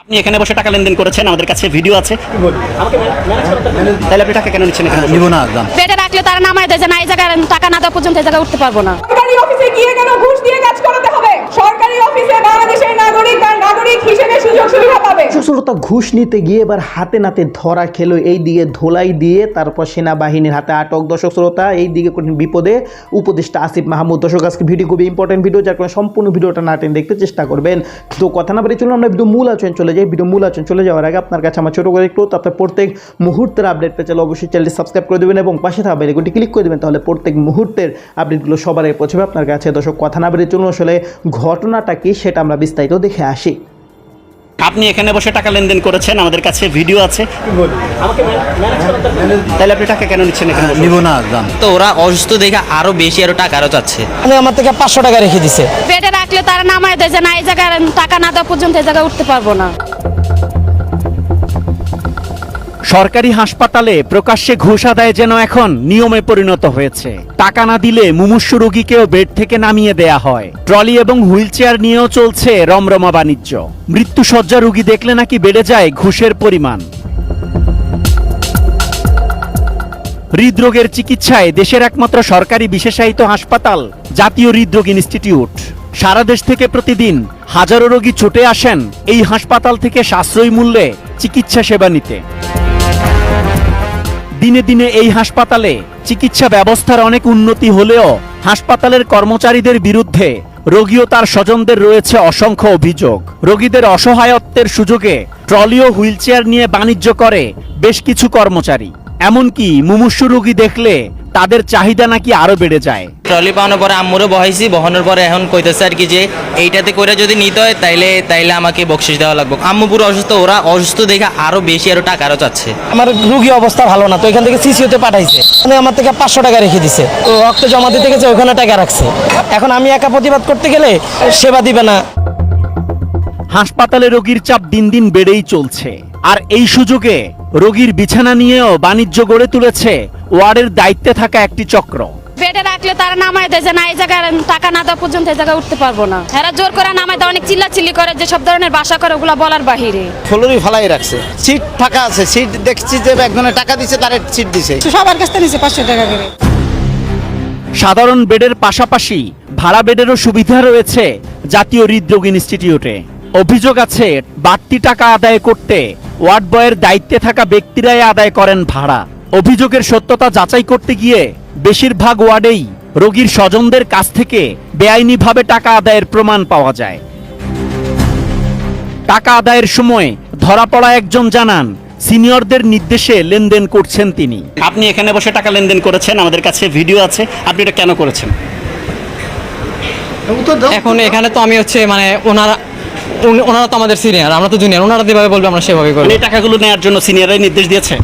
আপনি এখানে বসে টাকা লেনদেন করেছেন আমাদের কাছে ভিডিও আছে। তাহলে আপনি টাকা কেন নিচ্ছেন এখানে নিব না দাম পেটে রাখলে তারা নামায় দেয় যে না এই জায়গায় টাকা না দেওয়া পর্যন্ত এই জায়গায় উঠতে পারব না। সরকারি অফিসে গিয়ে কেন ঘুষ দিয়ে কাজ করাতে হবে? সরকারি অফিসে বাংলাদেশের নাগরিক নাগরিক হিসেবে সুযোগ সুবিধা শ্রোতা ঘুষ নিতে গিয়ে এবার হাতে নাতে ধরা খেলো। এই দিকে ধোলাই দিয়ে তারপর সেনাবাহিনীর হাতে আটক দর্শক শ্রোতা, এই দিকে কঠিন বিপদে উপদেষ্টা আসিফ মাহমুদ। দর্শক, আজকে ভিডিও খুবই ইম্পর্টেন্ট ভিডিও, যার কারণে সম্পূর্ণ ভিডিওটা না টেনে দেখতে চেষ্টা করবেন। তো কথা না বলে চলুন, আমরা ভিডিও মূল আচরণ চলে যাই। ভিডিও মূল আচরণ চলে যাওয়ার আগে আপনার কাছে আমার ছোটো করে একটু আপনার প্রত্যেক মুহূর্তের আপডেট পেয়ে চলে অবশ্যই চ্যানেলটি সাবস্ক্রাইব করে দেবেন এবং পাশে থাকা বেলগুটি ক্লিক করে দেবেন, তাহলে প্রত্যেক মুহূর্তের আপডেটগুলো সবার আগে পৌঁছবে আপনার কাছে। দর্শক, কথা না বলে চলুন, আসলে ঘটনাটা কি সেটা আমরা বিস্তারিত দেখে আসি। আপনি এখানে বসে টাকা লেনদেন করেছেন আমাদের কাছে ভিডিও আছে। তাহলে আপনি টাকা কেন নিচ্ছেন এখানে বসে? নিব না দাম তো ওরা অসুস্থ দেখে আরও বেশি আরও টাকা আরও চাচ্ছে। আমি আমার থেকে পাঁচশো টাকা রেখে দিছে। পেটে রাখলে তারা নামায় দেয় যে না এই জায়গায় টাকা না দেওয়া পর্যন্ত এই জায়গায় উঠতে পারব না। সরকারি হাসপাতালে প্রকাশ্যে ঘুষ আদায় যেন এখন নিয়মে পরিণত হয়েছে। টাকা না দিলে মুমূর্ষু রোগীকেও বেড থেকে নামিয়ে দেয়া হয়। ট্রলি এবং হুইলচেয়ার নিয়েও চলছে রমরমা বাণিজ্য। মৃত্যুসজ্জা রোগী দেখলে নাকি বেড়ে যায় ঘুষের পরিমাণ। হৃদরোগের চিকিৎসায় দেশের একমাত্র সরকারি বিশেষায়িত হাসপাতাল, জাতীয় হৃদরোগ ইনস্টিটিউট। সারা দেশ থেকে প্রতিদিন হাজারো রোগী ছুটে আসেন এই হাসপাতাল থেকে সাশ্রয়ী মূল্যে চিকিৎসা সেবা নিতে। দিনে দিনে এই হাসপাতালে চিকিৎসা ব্যবস্থার অনেক উন্নতি হলেও হাসপাতালের কর্মচারীদের বিরুদ্ধে রোগী ও তার স্বজনদের রয়েছে অসংখ্য অভিযোগ। রোগীদের অসহায়ত্বের সুযোগে ট্রলি ও হুইলচেয়ার নিয়ে বাণিজ্য করে বেশ কিছু কর্মচারী। এমনকি মুমূর্ষু রোগী দেখলে তাদের চাহিদা নাকি আরও বেড়ে যায়? ট্রলি পাওয়ানোর পরে আম্মুরও বহাইছি বহানোর পরে এখন কইতেছে আর কি যে এইটাতে করে যদি নিতে হয় তাইলে তাইলে আমাকে বকশিস দেওয়া লাগবে। আম্মু পুরো অসুস্থ ওরা অসুস্থ দেখে আরও বেশি আরও টাকা আরও চাচ্ছে। আমার রুগী অবস্থা ভালো না তো এখান থেকে সিসিওতে পাঠাইছে। আমি আমার থেকে পাঁচশো টাকা রেখে দিছে। তো রক্ত জমা দিতে গেছে ওখানে টাকা রাখছে। এখন আমি একা প্রতিবাদ করতে গেলে সেবা দিবে না। হাসপাতালে রোগীর চাপ দিন দিন বেড়েই চলছে। আর এই সুযোগে রোগীর বিছানা নিয়েও বাণিজ্য গড়ে তুলেছে ওয়ার্ডের দায়িত্বে থাকা একটি চক্র। পেটে রাখলে তারা নামায় দেয় যে না এই জায়গায় টাকা না দেওয়া পর্যন্ত এই জায়গায় উঠতে পারব না। এরা জোর করে নামায় দেয় অনেক চিল্লা চিল্লি করে যে সব ধরনের বাসা করে ওগুলা বলার বাহিরে। ফ্লোরই ফালাই রাখছে। সিট ফাঁকা আছে সিট দেখছি যে একজনে টাকা দিছে তার সিট দিছে। সবার কাছ থেকে নিচে পাঁচশো টাকা করে। সাধারণ বেডের পাশাপাশি ভাড়া বেডেরও সুবিধা রয়েছে জাতীয় হৃদরোগ ইনস্টিটিউটে। অভিযোগ আছে বাড়তি টাকা আদায় করতে ওয়ার্ড বয়ের দায়িত্বে থাকা ব্যক্তিরাই আদায় করেন ভাড়া। অভিযোগের সত্যতা যাচাই করতে গিয়ে বেশিরভাগ ওয়ার্ডেই রোগীর স্বজনদের কাছ থেকে বেআইনিভাবে টাকা আদায়ের প্রমাণ পাওয়া যায়। টাকা আদায়ের সময় ধরা পড়া একজন জানান সিনিয়রদের নির্দেশে লেনদেন করছেন তিনি। আপনি এখানে বসে টাকা লেনদেন করেছেন আমাদের কাছে ভিডিও আছে আপনি এটা কেন করেছেন? এখন এখানে তো আমি হচ্ছে মানে ওনারা ওনারা তো আমাদের সিনিয়র আমরা তো জুনিয়র ওনারা যেভাবে বলবে আমরা সেভাবে করব। মানে এই টাকাগুলো নেওয়ার জন্য সিনিয়ররাই নির্দেশ দিয়েছে?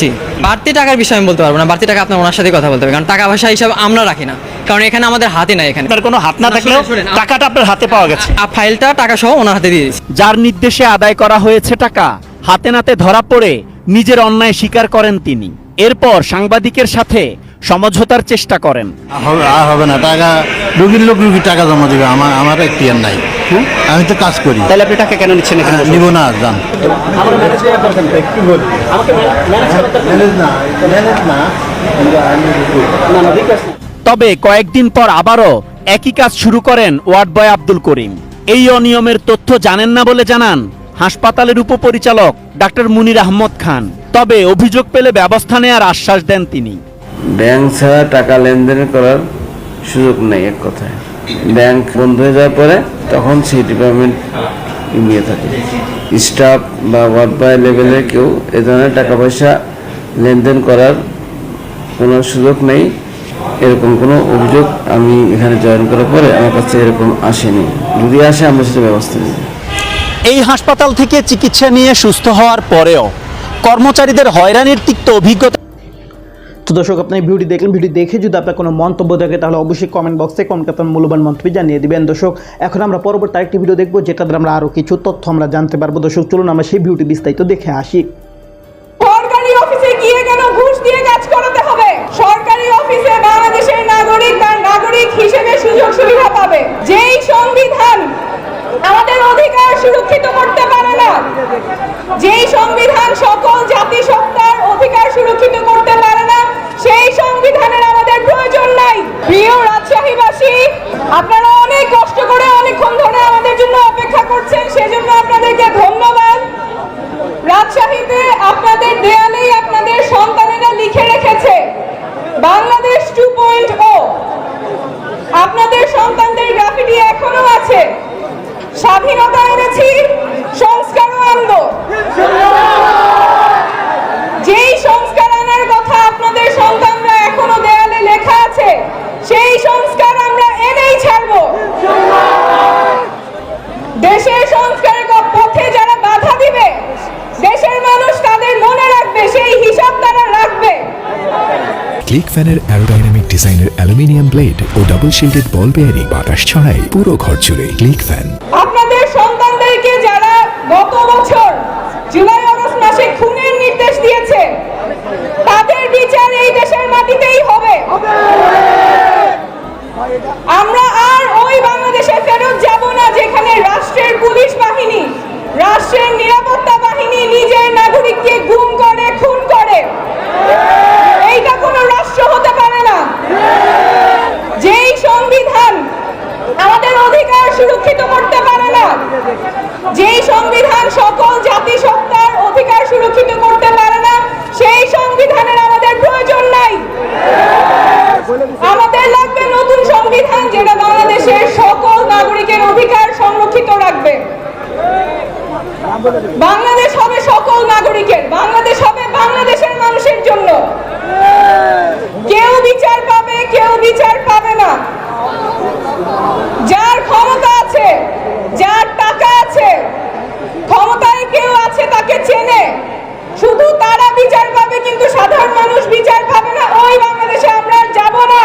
জি। বাড়তি টাকার বিষয়ে আমি বলতে পারব না বাড়তি টাকা আপনার ওনার সাথে কথা বলতে হবে কারণ টাকা পয়সা হিসাবে আমরা রাখি না কারণ এখানে আমাদের হাতে নাই এখানে। আপনার কোনো হাত না থাকলেও টাকাটা আপনার হাতে পাওয়া গেছে। আর ফাইলটা টাকা সহ ওনার হাতে দিয়ে দিয়েছি। যার নির্দেশে আদায় করা হয়েছে টাকা হাতে নাতে ধরা পড়ে নিজের অন্যায় স্বীকার করেন তিনি। এরপর সাংবাদিকের সাথে সমঝোতার চেষ্টা করেন। হবে হবে না টাকা রুগীর লোক রুগীর টাকা জমা দিবে আমার আমার এখতিয়ার নাই। আমি তো কাজ করি। তাহলে আপনি টাকা কেন নিচ্ছেন এখানে নিব না দাম তবে কয়েকদিন পর আবারও একই কাজ শুরু করেন ওয়ার্ড বয় আব্দুল করিম। এই অনিয়মের তথ্য জানেন না বলে জানান হাসপাতালের উপপরিচালক ডাক্তার মুনির আহমদ খান। তবে অভিযোগ পেলে ব্যবস্থা নেওয়ার আশ্বাস দেন তিনি। ব্যাংক ছাড়া টাকা লেনদেন করার সুযোগ নেই এক কথায়। ব্যাংক বন্ধ হয়ে যাওয়ার পরে তখন সেই ডিপার্টমেন্ট নিয়ে থাকে। স্টাফ বা ওয়ার্ড বাই লেভেলে কেউ এ ধরনের টাকা পয়সা লেনদেন করার কোনো সুযোগ নেই। এরকম কোনো অভিযোগ আমি এখানে জয়েন করার পরে আমার কাছে এরকম আসেনি। যদি আসে, আমরা সেটা ব্যবস্থা নিই এই হাসপাতাল থেকে চিকিৎসা নিয়ে সুস্থ হওয়ার পরেও কর্মচারীদের হয়রানির তিক্ত অভিজ্ঞতা তো দর্শক আপনার ভিডিওটি দেখলেন ভিডিও দেখে যদি আপনার কোনো মন্তব্য থাকে, তাহলে অবশ্যই কমেন্ট বক্সে কমেন্ট আপনার মূল্যবান মন্তব্য জানিয়ে দিবেন। দর্শক, এখন আমরা পরবর্তী আরেকটি ভিডিও দেখব যেটা আমরা আরও কিছু তথ্য আমরা জানতে পারব। দর্শক, চলুন আমরা সেই ভিডিওটি বিস্তারিত দেখে আসি। সকল জাতিসত্তার ক্লিক ফ্যানের অ্যারোডাইনামিক ডিজাইনের অ্যালুমিনিয়াম ব্লেড ও ডাবল শিল্ডেড বল বেয়ারিং বাতাস ছড়ায় পুরো ঘর জুড়ে ক্লিক ফ্যান। আপনাদের সন্তানদেরকে যারা গত বছর জুলাই আগস্ট মাসে খুনের নির্দেশ দিয়েছে তাদের বিচার এই দেশের মাটিতেই হবে আমরা আর ওই বাংলাদেশে ফেরত যাব না যেখানে রাষ্ট্রের পুলিশ বাহিনী রাষ্ট্রের নিরাপত্তা বাহিনী নিজের নাগরিককে গুম করে খুন করে এইটা কোনো রাষ্ট্র হতে পারে না যেই সংবিধান আমাদের অধিকার সুরক্ষিত করতে পারে না যেই সংবিধান সকল জাতিসত্তার অধিকার সুরক্ষিত করতে পারে না সেই সংবিধানের আমাদের প্রয়োজন নাই আমাদের লাগবে নতুন সংবিধান যেটা বাংলাদেশের সকল নাগরিকের অধিকার সংরক্ষিত রাখবে। বাংলাদেশ হবে সকল নাগরিকের, বাংলাদেশ হবে বাংলাদেশের মানুষের জন্য। কেউ বিচার পাবে, কেউ বিচার পাবে না। যার ক্ষমতা আছে, যার টাকা আছে, ক্ষমতায় কেউ আছে তাকে চেনে। শুধু তারা বিচার পাবে, কিন্তু সাধারণ মানুষ বিচার পাবে না ওই বাংলাদেশে আমরা আর যাব না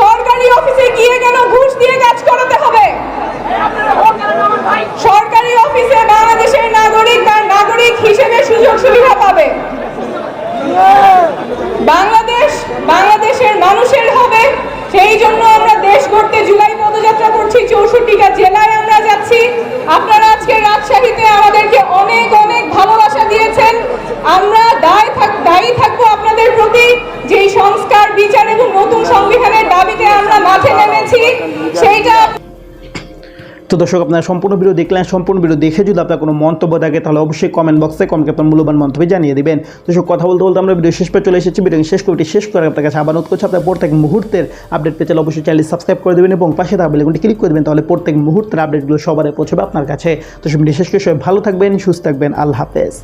সরকারি অফিসে গিয়ে কেন ঘুষ দিয়ে কাজ করাতে হবে সরকারি অফিসে বাংলাদেশের নাগরিক তার নাগরিক হিসেবে সুযোগ সুবিধা পাবে বাংলাদেশ বাংলাদেশের মানুষের হবে সেই জন্য আমরা দেশ গড়তে জুলাই পদযাত্রা করছি চৌষট্টিটা জেলায় আমরা যাচ্ছি আপনারা আজকে রাজশাহীতে আমাদেরকে অনেক অনেক ভালোবাসা দিয়েছেন। আমরা দায় থাক, দায়ী থাকব আপনাদের প্রতি। যেই সংস্কার, বিচার এবং নতুন সংবিধানের দাবিতে আমরা মাঠে নেমেছি, সেইটা তো দর্শক, আপনারা সম্পূর্ণ ভিডিও দেখলেন, সম্পূর্ণ ভিডিও দেখে যদি আপনার কোনো মন্তব্য থাকে, তাহলে অবশ্যই কমেন্ট বক্সে কমকে আপনার মূল্যবান মন্তব্য জানিয়ে দেবেন। দর্শক, কথা বলতে বলতে আমরা ভিডিও শেষ পর চলে এসেছি। ভিডিও শেষ করে শেষ করে আপনার কাছে আবার অনুরোধ করছি, আপনার প্রত্যেক মুহূর্তের আপডেট পেতে অবশ্যই চ্যানেল সাবস্ক্রাইব করে দেবেন এবং পাশে থাকা বেলগুনটি ক্লিক করে দেবেন, তাহলে প্রত্যেক মুহূর্তের আপডেটগুলো সবার পৌঁছবে আপনার কাছে। তো সব ভিডিও শেষ করে সবাই ভালো থাকবেন, সুস্থ থাকবেন, আল্লাহ হাফেজ।